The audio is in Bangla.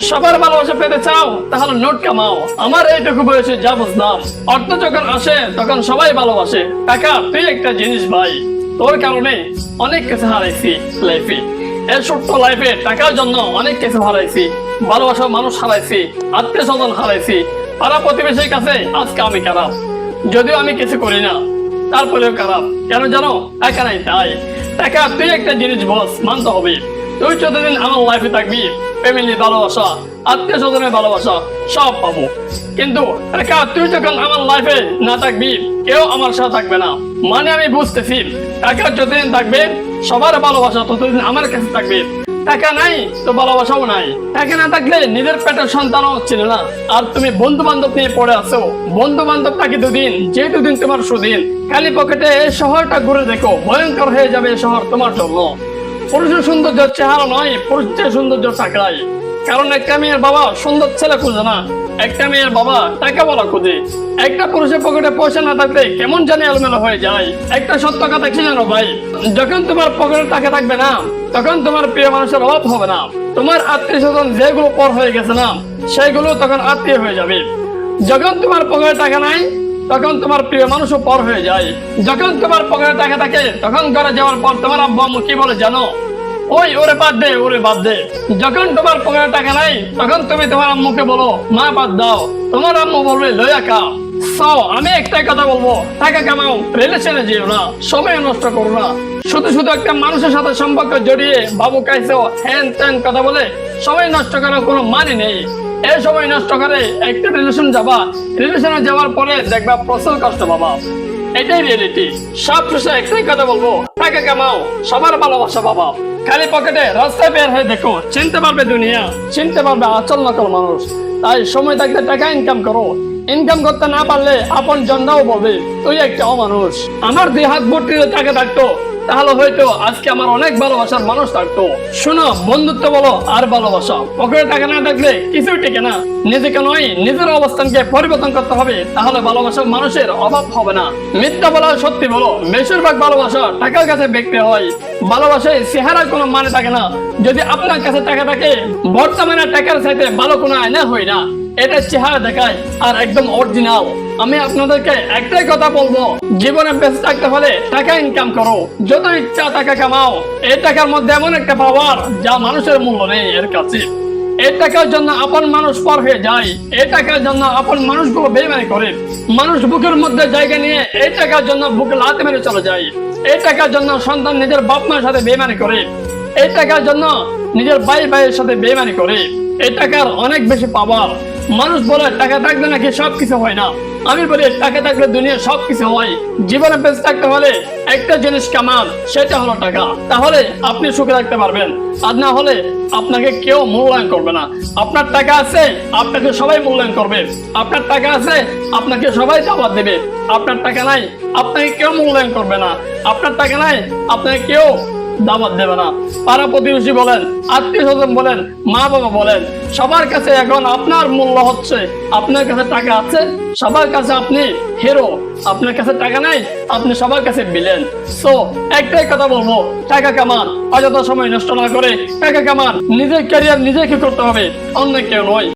সবার ভালোবাসা পেতে চাও, তাহলে নোট কামাও। আমার এইটুকু বয়সে যা বুঝলাম। অর্থ যখন আসে, তখন সবাই ভালোবাসে। টাকা তুই একটা জিনিস ভাই, তোর কারণে অনেক কিছু হারাইছি লাইফে এই ছোট্ট লাইফে টাকার জন্য অনেক কিছু হারাইছি। ভালোবাসা মানুষ হারাইছি আত্মীয় স্বজন হারাইছি। পাড়া প্রতিবেশীর কাছে আজকে আমি খারাপ। যদিও আমি কিছু করি না, তারপরেও খারাপ। কেন জানো? টাকা নাই তাই। টাকা তুই একটা জিনিস বস, মানতে হবে। তুই যতদিন আমার লাইফে থাকবি ফ্যামিলি ভালোবাসা আত্মীয় স্বজনের ভালোবাসা, সব পাবো। কিন্তু তুই যখন আমার লাইফে না থাকবি, কেউ আমার সাথে থাকবে না। মানে আমি বুঝতেছি যতদিন থাকবে, সবার ভালোবাসা ততদিন আমার কাছে থাকবে। নাই, তো ভালোবাসাও নাই। না থাকলে নিজের পেটের সন্তানও ছিল না। আর তুমি বন্ধু বান্ধব নিয়ে পড়ে আছো। বন্ধু বান্ধব থাকে দুদিন, যে দুদিন তোমার সুদিন। খালি পকেটে শহরটা ঘুরে দেখো, ভয়ঙ্কর হয়ে যাবে শহর তোমার জন্য। পুরুষের সৌন্দর্য চেহারা নয় পুরুষের সৌন্দর্য টাকায় কারণ একটা মেয়ের বাবা সুন্দর ছেলে খুঁজে না, একটা মেয়ের বাবা টাকা বলা খুঁজে। একটা পুরুষের পকেটে পয়সা না থাকলে কেমন জানি এলোমেলো হয়ে যায়। একটা সত্য কথা কি জানো ভাই, যখন তোমার পকেটে টাকা থাকবে না, তখন তোমার প্রিয় মানুষের অভাব হবে না। তোমার আত্মীয় স্বজন যেগুলো পর হয়ে গেছে না, সেগুলো তখন আত্মীয় হয়ে যাবে। যখন তোমার পকেটে টাকা নাই, তখন তোমার প্রিয় মানুষও পর হয়ে যায়। যখন তোমার পকেটে টাকা থাকে, তখন ঘরে যাওয়ার পর তোমার আব্বা আম্মু কি বলে জানো? ওই, ওরে বাদ দে, ওরে বাদ দে। যখন তোমার পকেটে টাকা নাই, তখন তুমি তোমার আম্মুকে বলো, মা, বাদ দাও। তোমার আম্মু বলবে, লয়া কা সাও আমি একটাই কথা বলব, টাকা কামাও রিলেশনে যেও না, সময় নষ্ট করো না। শুধু শুধু একটা মানুষের সাথে সম্পর্ক জড়িয়ে বাবু কাইছো, হ্যান ত্যান কথা বলে, সময় নষ্ট করার কোনো মানে নেই। এই সময় নষ্ট করে একটা রিলেশন যাবা। রিলেশনে যাওয়ার পরে দেখবা প্রচুর কষ্ট পাবা। এটাই রিয়েলিটি সব শেষে একটাই কথা বলব, টাকা কামাও, সবার ভালোবাসা পাবা। খালি পকেটে রাস্তায় বের হয়ে দেখো, চিনতে পারবে দুনিয়া, চিনতে পারবে আচল নকল মানুষ। তাই সময় থাকতে টাকা ইনকাম করো। ইনকাম করতে না পারলে আপন জনরাও বলবে তুই একটা অমানুষ। আমার দুই হাত ভর্তি টাকা থাকতো তাহলে হয়তো আজকে আমার অনেক ভালোবাসার মানুষ থাকতো। শোনো, বন্ধুত্ব বলো আর ভালোবাসা। পকেটে টাকা না থাকলে কিছুই টিকে না। নিজেকে নয়, নিজের অবস্থানকে পরিবর্তন করতে হবে। তাহলে ভালোবাসার মানুষের অভাব হবে না। মিথ্যা বলা সত্যি বলো। বেশিরভাগ ভালোবাসা টাকার কাছে ব্যক্তি হয়। ভালোবাসায় চেহারার কোনো মানে থাকে না। যদি আপনার কাছে টাকা থাকে, বর্তমানে টাকার চাইতে ভালো কোনো আয়না হয় না। এটা চেহারা দেখায় আর একদম অরিজিনাল আমি আপনাদেরকে একটাই কথা বলব, জীবনে বেঁচে থাকতে হলে টাকা ইনকাম করো। যত ইচ্ছা টাকা কামাও। এই টাকার মধ্যে এমন একটা পাওয়ার যা মানুষের মূল্য নেই, এর কাছে। এই টাকার জন্য আপন মানুষ পর হয়ে যায়। এই টাকার জন্য আপন মানুষগুলো বেমানি করে। মানুষ বুকের মধ্যে জায়গা নিয়ে এই টাকার জন্য বুকে লাতে মেরে চলে যায়। এই টাকার জন্য সন্তান নিজের বাপ মার সাথে বেমানি করে। এই টাকার জন্য নিজের ভাই ভাইয়ের সাথে বেমানি করে। এই টাকার অনেক বেশি পাওয়ার মানুষ বলে টাকা থাকলে নাকি সবকিছু হয় না? আমি বলি, টাকা থাকলে দুনিয়া সবকিছু হয়। জীবনে বেঁচে থাকতে হলে একটা জিনিস কামান সেটা হলো টাকা। তাহলে আপনি সুখে থাকতে পারবেন। আর না হলে আপনাকে কেউ মূল্যায়ন করবে না। আপনার টাকা আছে, আপনাকে সবাই মূল্যায়ন করবে। আপনার টাকা আছে, আপনাকে সবাই দাবাত দেবে। আপনার টাকা নাই, আপনাকে কেউ মূল্যায়ন করবে না। আপনার টাকা নাই, আপনাকে কেউ দাবাত দেবে না। পাড়া প্রতিবেশী বলেন, আত্মীয় স্বজন বলেন, মা বাবা বলেন, সবার কাছে এখন আপনার মূল্য হচ্ছে, আপনার কাছে টাকা আছে, সবার কাছে আপনি হিরো আপনার কাছে টাকা নাই, আপনি সবার কাছে বিলেন সো একটাই কথা বলব, টাকা কামান, অযথা সময় নষ্ট না করে, টাকা কামান, নিজের ক্যারিয়ার নিজেকে করতে হবে, অন্য কেউ নয়।